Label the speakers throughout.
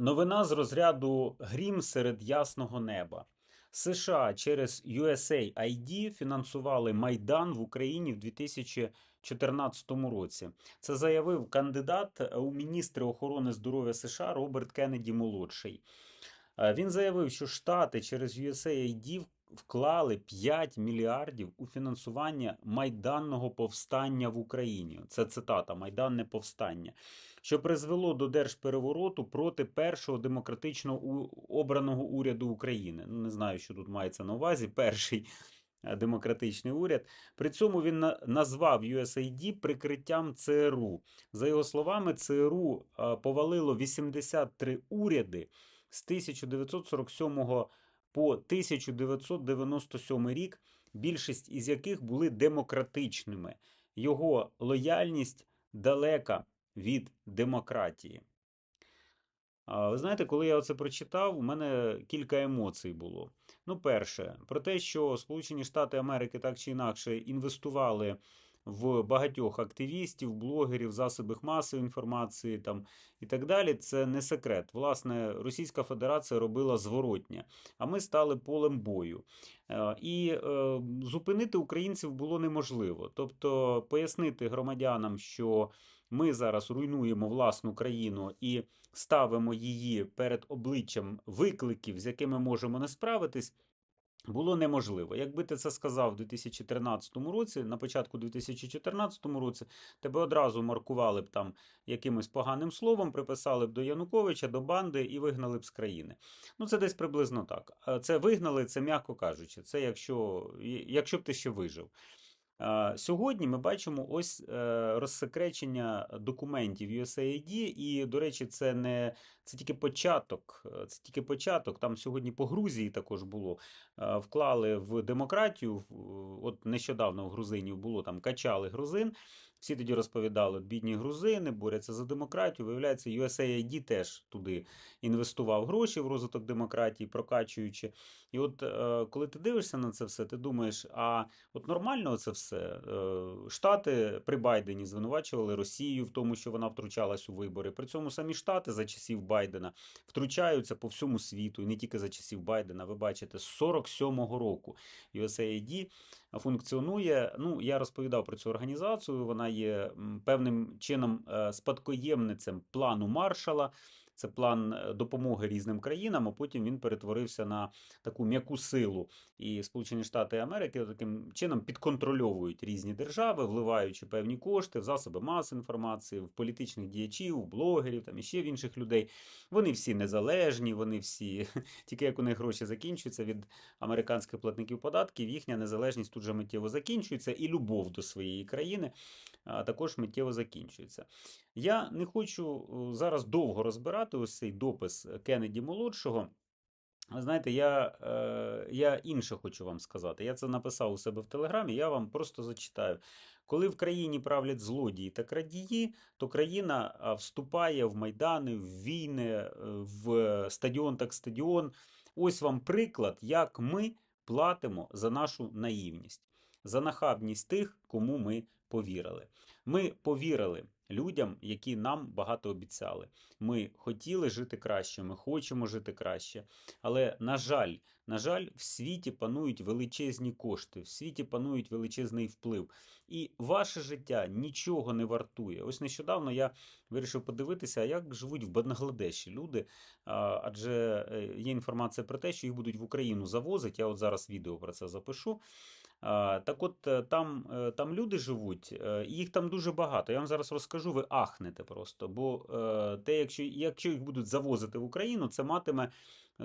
Speaker 1: Новина з розряду грім серед ясного неба. США через USAID фінансували Майдан в Україні в 2014 році. Це заявив кандидат у міністри охорони здоров'я США Роберт Кеннеді молодший. Е, Він заявив, що Штати через USAID вклали 5 мільярдів у фінансування майданного повстання в Україні. Це цитата Майданне повстання, що призвело до держперевороту проти першого демократично обраного уряду України. Ну, не знаю, що тут мається на увазі. Перший е, демократичний уряд. При цьому він назвав USAID прикриттям ЦРУ. За його словами, ЦРУ е, повалило 83 уряди з 1947 по 1997 рік, більшість із яких були демократичними. Його лояльність далека від демократії. Ви знаєте, коли я це прочитав, у мене кілька емоцій було. Ну, перше, про те, що Сполучені Штати Америки так чи інакше інвестували в багатьох активістів, блогерів, засобах масової інформації там, і так далі, це не секрет. Власне, Російська Федерація робила зворотнє, а ми стали полем бою. Е, І е, зупинити українців було неможливо. Тобто пояснити громадянам, що ми зараз руйнуємо власну країну і ставимо її перед обличчям викликів, з якими можемо не справитись. Було неможливо. Якби ти це сказав у 2013 році, на початку 2014 році, тебе одразу маркували б там якимось поганим словом, приписали б до Януковича, до банди і вигнали б з країни. Ну, це десь приблизно так. Це вигнали, це м'яко кажучи. Це якщо, якщо б ти ще вижив. А, Сьогодні ми бачимо ось е, розсекречення документів USAID, і, до речі, це не це тільки початок. е, Це тільки початок. Там сьогодні по Грузії також було. е, Вклали в демократію. От нещодавно в грузинів було там качали грузин. Всі тоді розповідали, бідні грузини борються за демократію. Виявляється, USAID теж туди інвестував гроші в розвиток демократії, прокачуючи. І от е, коли ти дивишся на це все, ти думаєш, а от нормально це все. Е, Штати при Байдені звинувачували Росію в тому, що вона втручалась у вибори. При цьому самі Штати за часів Байдена втручаються по всьому світу, і не тільки за часів Байдена. Ви бачите, з 47-го року USAID функціонує. Ну, я розповідав про цю організацію. Вона є певним чином е, спадкоємницем плану Маршала. Це план е, допомоги різним країнам, а потім він перетворився на таку м'яку силу. І Сполучені Штати Америки таким чином підконтрольовують різні держави, вливаючи певні кошти в засоби масової інформації, в політичних діячів, в блогерів, там і ще в інших людей. Вони всі незалежні, вони всі, тільки як у них гроші закінчуються від американських платників податків, їхня незалежність тут же миттєво закінчується, і любов до своєї країни а, також миттєво закінчується. Я не хочу е, зараз довго розбирати ось цей допис Кеннеді молодшого. Знаєте, я, е, я інше хочу вам сказати. Я це написав у себе в Телеграмі, я вам просто зачитаю. Коли в країні правлять злодії та крадії, то країна вступає в майдани, в війни, е, в стадіон так стадіон. Ось вам приклад, як ми платимо за нашу наївність, за нахабність тих, кому ми повірили. Ми повірили людям, які нам багато обіцяли. Ми хотіли жити краще, ми хочемо жити краще. Але, на жаль, на жаль, в світі панують величезні кошти, в світі панують величезний вплив. І ваше життя нічого не вартує. Ось нещодавно я вирішив подивитися, як живуть в Бангладеші люди. Адже е, є інформація про те, що їх будуть в Україну завозити. Я от зараз відео про це запишу. А, Так от е, там, е, там люди живуть, е, їх там дуже багато. Я вам зараз розкажу, ви ахнете просто. Бо е, те, якщо, якщо їх будуть завозити в Україну, це матиме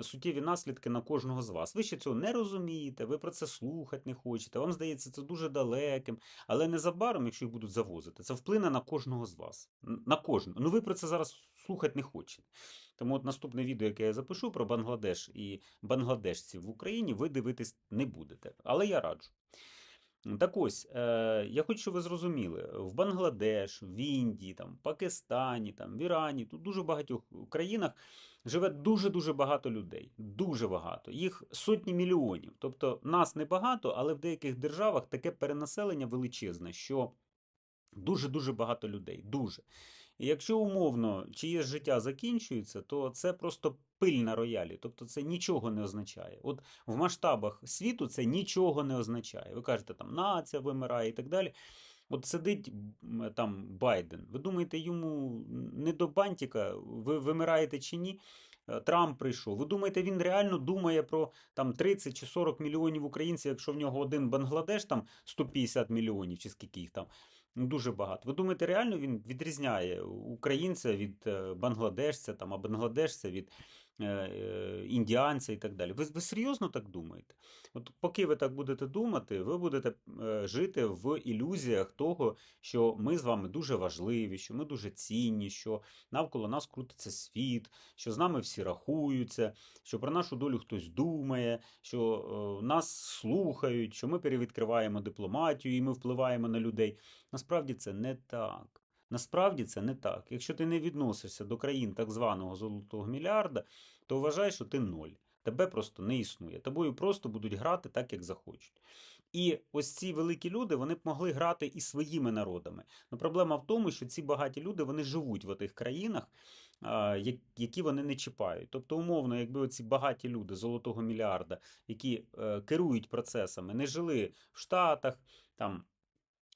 Speaker 1: суттєві наслідки на кожного з вас. Ви ще цього не розумієте, ви про це слухати не хочете. Вам здається, це дуже далеким. Але незабаром, якщо їх будуть завозити, це вплине на кожного з вас. На кожного. Ну ви про це зараз слухати не хочете. Тому от наступне відео, яке я запишу про Бангладеш і бангладешців в Україні, ви дивитись не будете. Але я раджу. Так ось, е, я хочу, щоб ви зрозуміли, в Бангладеш, в Індії, там, Пакистані, там, в Ірані, тут дуже багатьох країнах живе дуже-дуже багато людей. Дуже багато. Їх сотні мільйонів. Тобто нас небагато, але в деяких державах таке перенаселення величезне, що дуже-дуже багато людей. Дуже. І якщо умовно чиєсь життя закінчується, то це просто пиль на роялі. Тобто це нічого не означає. От в масштабах світу це нічого не означає. Ви кажете, там нація вимирає і так далі. От сидить там Байден. Ви думаєте, йому не до бантика, ви вимираєте чи ні? Е, Трамп прийшов. Ви думаєте, він реально думає про там 30 чи 40 мільйонів українців, якщо в нього один Бангладеш, там 150 мільйонів, чи скільки їх там. Ну, дуже багато. Ви думаєте, реально він відрізняє українця від е, бангладешця, там, а бангладешця від е, е, і так далі. Ви, ви серйозно так думаєте? От поки ви так будете думати, ви будете е, жити в ілюзіях того, що ми з вами дуже важливі, що ми дуже цінні, що навколо нас крутиться світ, що з нами всі рахуються, що про нашу долю хтось думає, що нас слухають, що ми перевідкриваємо дипломатію і ми впливаємо на людей. Насправді це не так. Насправді це не так. Якщо ти не відносишся до країн так званого золотого мільярда, то вважай, що ти ноль. Тебе просто не існує. Тобою просто будуть грати так, як захочуть. І ось ці великі люди вони б могли грати і своїми народами. Но проблема в тому, що ці багаті люди вони живуть в тих країнах, які вони не чіпають. Тобто, умовно, якби оці багаті люди золотого мільярда, які е, керують процесами, не жили в Штатах, там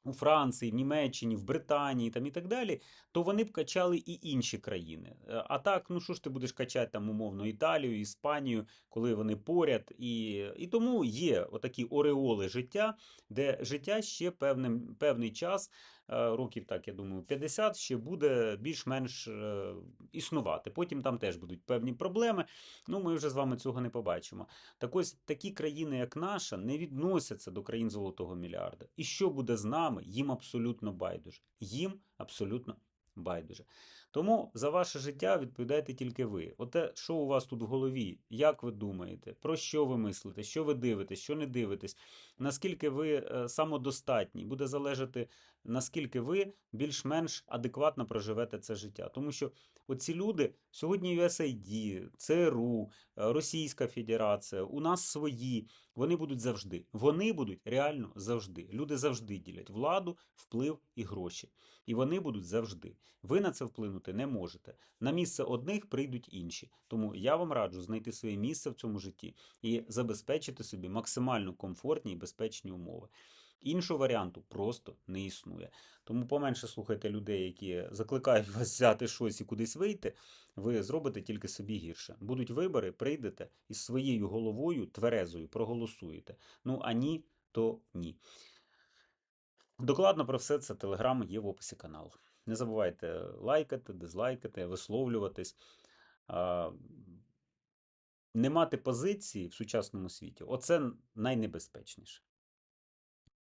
Speaker 1: у Франції, в Німеччині, в Британії там і так далі, то вони б качали і інші країни. Е, А так, ну що ж ти будеш качати там умовно Італію, Іспанію, коли вони поряд. І, і тому є отакі ореоли життя, де життя ще певним, певний час, років так, я думаю, 50 ще буде більш-менш е, існувати. Потім там теж будуть певні проблеми. Ну, ми вже з вами цього не побачимо. Так ось такі країни, як наша, не відносяться до країн золотого мільярда. І що буде з нами, їм абсолютно байдуже. Їм абсолютно байдуже. Тому за ваше життя відповідаєте тільки ви. Оте, що у вас тут в голові, як ви думаєте, про що ви мислите, що ви дивитесь, що не дивитесь, наскільки ви е, самодостатні, буде залежати, наскільки ви більш-менш адекватно проживете це життя. Тому що оці люди сьогодні USAID, ЦРУ, е, Російська Федерація, у нас свої, вони будуть завжди. Вони будуть реально завжди. Люди завжди ділять владу, вплив і гроші. І вони будуть завжди. Ви на це вплинути не можете. На місце одних прийдуть інші. Тому я вам раджу знайти своє місце в цьому житті і забезпечити собі максимально комфортні і безпечні умови. Іншого варіанту просто не існує. Тому поменше слухайте людей, які закликають вас взяти щось і кудись вийти. Ви зробите тільки собі гірше. Будуть вибори, прийдете і своєю головою тверезою проголосуєте. Ну а ні, то ні. Докладно про все це телеграм є в описі каналу. Не забувайте лайкати, дизлайкати, висловлюватись. Не мати позиції в сучасному світі оце найнебезпечніше.